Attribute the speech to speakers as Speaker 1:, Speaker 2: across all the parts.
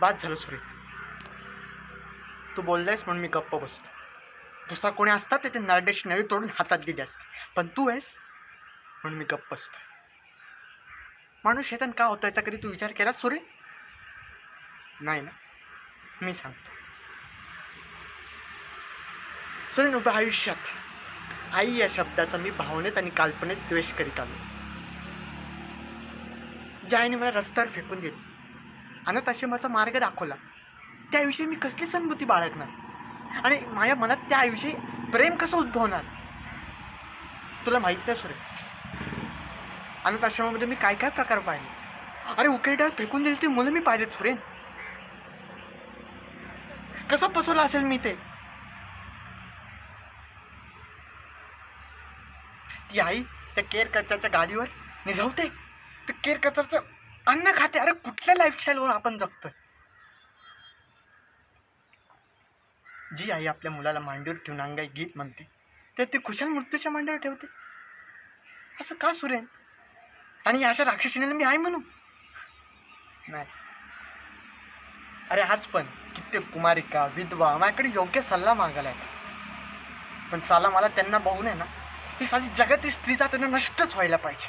Speaker 1: बाद झालं सुरे तू बोललायस म्हणून मी गप्प बसतो. दुसरा कोणी असतात ते ते नरडेची नळी तोडून हातात दिली असते. पण तू आहेस म्हणून मी गप्प बसतो माणूस शेतन का होतं याचा कधी तू विचार केला सुरे नाही ना. मी सांगतो. सुरेन उभ्या आयुष्यात. आई या शब्दाचा मी भावनेत आणि काल्पनेत द्वेष करीत आलो. ज्या आईने मला रस्त्यावर फेकून दिली अनाथ आश्रमाचा मार्ग दाखवला. त्याविषयी मी कसली सहानुभूती बाळगणार? आणि माझ्या मनात त्याविषयी प्रेम कसं उद्भवणार? तुला माहीत नाही सुरे अनाथ आश्रमामध्ये मी काय काय प्रकार पाहिले? अरे उकेरड्यावर फेकून दिली ती मुलं मी पाहिलेत सुरेन. कसं पसरलं असेल मी ते? ती आई त्या केर कचऱ्याच्या गाडीवर निझावते. तर केर कचऱ्याचं अन्न खाते. अरे कुठल्या लाईफस्टाईलवर आपण जगतोय? जी आई आपल्या मुलाला मांडीवर ठेवून अंगाई गीत म्हणते ते ती खुशाल मृत्यूच्या मांडीवर ठेवते. असं का सुरेन आणि अशा राक्षसीनेला मी आहे म्हणू? नाही. अरे आज पण कित्येक कुमारिका विधवा माझ्याकडे योग्य सल्ला मागायला येतात. पण साला मला त्यांना बघून आहे ना ही साली जगातील स्त्रीचा त्यांना नष्टच व्हायला पाहिजे.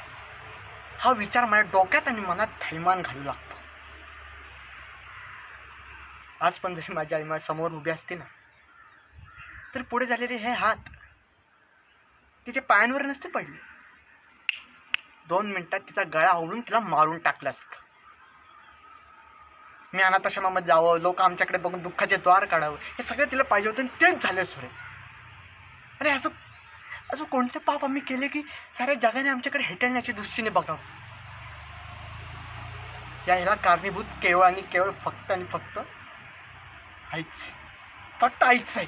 Speaker 1: हा विचार माझ्या डोक्यात आणि मनात थैमान घालू लागतो. आज पण जशी माझी आई माझ्यासमोर उभी असते ना तर पुढे झालेले हे हात तिचे पायांवर नसते पडले. दोन मिनटात तिचा गळा आवडून तिला मारून टाकलं असतं. मी अनाथाश्रमामध्ये जावं लोक आमच्याकडे बघून दुःखाचे द्वार काढावं हे सगळं तिला पाहिजे होतं आणि तेच झालं सुरे अरे असं असं कोणते पाप आम्ही केले की साऱ्या जगाने आमच्याकडे हेटळण्याच्या दृष्टीने बघावं? या ह्याला कारणीभूत केवळ आणि केवळ फक्त आणि फक्त आईच फक्त आईच आहे.